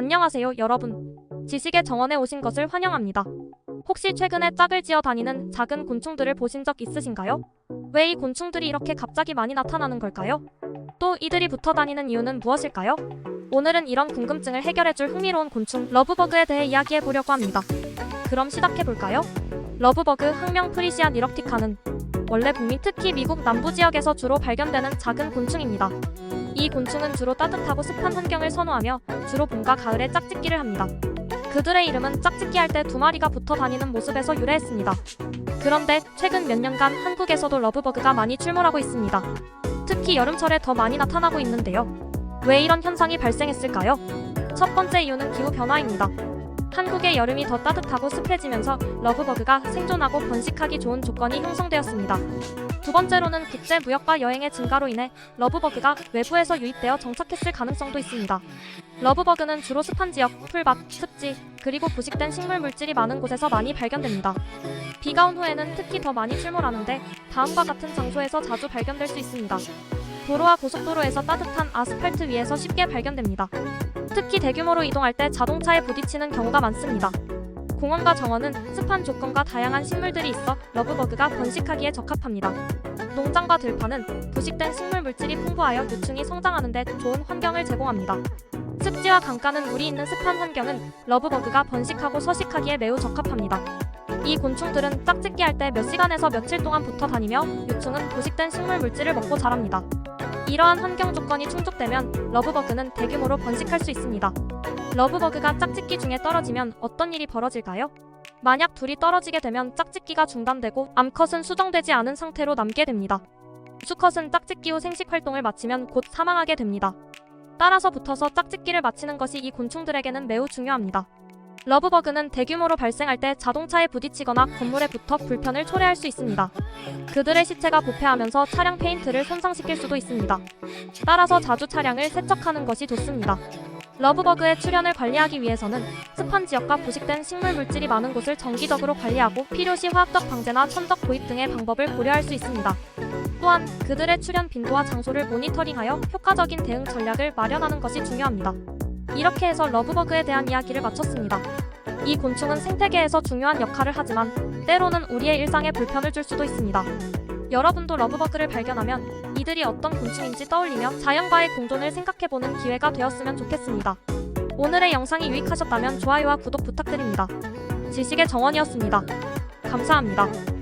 안녕하세요, 여러분. 지식의 정원에 오신 것을 환영합니다. 혹시 최근에 짝을 지어 다니는 작은 곤충들을 보신 적 있으신가요? 왜 이 곤충들이 이렇게 갑자기 많이 나타나는 걸까요? 또 이들이 붙어 다니는 이유는 무엇일까요? 오늘은 이런 궁금증을 해결해줄 흥미로운 곤충 러브버그에 대해 이야기해 보려고 합니다. 그럼 시작해 볼까요? 러브버그 학명 프리시안 이럭티카는 원래 북미 특히 미국 남부 지역에서 주로 발견되는 작은 곤충입니다. 이 곤충은 주로 따뜻하고 습한 환경을 선호하며 주로 봄과 가을에 짝짓기를 합니다. 그들의 이름은 짝짓기 할 때 두 마리가 붙어 다니는 모습에서 유래했습니다. 그런데 최근 몇 년간 한국에서도 러브버그가 많이 출몰하고 있습니다. 특히 여름철에 더 많이 나타나고 있는데요. 왜 이런 현상이 발생했을까요? 첫 번째 이유는 기후 변화입니다. 한국의 여름이 더 따뜻하고 습해지면서 러브버그가 생존하고 번식하기 좋은 조건이 형성되었습니다. 두 번째로는 국제 무역과 여행의 증가로 인해 러브버그가 외부에서 유입되어 정착했을 가능성도 있습니다. 러브버그는 주로 습한 지역, 풀밭, 습지, 그리고 부식된 식물 물질이 많은 곳에서 많이 발견됩니다. 비가 온 후에는 특히 더 많이 출몰하는데 다음과 같은 장소에서 자주 발견될 수 있습니다. 도로와 고속도로에서 따뜻한 아스팔트 위에서 쉽게 발견됩니다. 특히 대규모로 이동할 때 자동차에 부딪히는 경우가 많습니다. 공원과 정원은 습한 조건과 다양한 식물들이 있어 러브버그가 번식하기에 적합합니다. 농장과 들판은 부식된 식물 물질이 풍부하여 유충이 성장하는 데 좋은 환경을 제공합니다. 습지와 강가는 물이 있는 습한 환경은 러브버그가 번식하고 서식하기에 매우 적합합니다. 이 곤충들은 짝짓기 할 때 몇 시간에서 며칠 동안 붙어 다니며 유충은 부식된 식물 물질을 먹고 자랍니다. 이러한 환경 조건이 충족되면 러브버그는 대규모로 번식할 수 있습니다. 러브버그가 짝짓기 중에 떨어지면 어떤 일이 벌어질까요? 만약 둘이 떨어지게 되면 짝짓기가 중단되고 암컷은 수정되지 않은 상태로 남게 됩니다. 수컷은 짝짓기 후 생식 활동을 마치면 곧 사망하게 됩니다. 따라서 붙어서 짝짓기를 마치는 것이 이 곤충들에게는 매우 중요합니다. 러브버그는 대규모로 발생할 때 자동차에 부딪히거나 건물에 붙어 불편을 초래할 수 있습니다. 그들의 시체가 부패하면서 차량 페인트를 손상시킬 수도 있습니다. 따라서 자주 차량을 세척하는 것이 좋습니다. 러브버그의 출현을 관리하기 위해서는 습한 지역과 부식된 식물 물질이 많은 곳을 정기적으로 관리하고 필요시 화학적 방제나 천적 도입 등의 방법을 고려할 수 있습니다. 또한 그들의 출현 빈도와 장소를 모니터링하여 효과적인 대응 전략을 마련하는 것이 중요합니다. 이렇게 해서 러브버그에 대한 이야기를 마쳤습니다. 이 곤충은 생태계에서 중요한 역할을 하지만 때로는 우리의 일상에 불편을 줄 수도 있습니다. 여러분도 러브버그를 발견하면 이들이 어떤 곤충인지 떠올리며 자연과의 공존을 생각해보는 기회가 되었으면 좋겠습니다. 오늘의 영상이 유익하셨다면 좋아요와 구독 부탁드립니다. 지식의 정원이었습니다. 감사합니다.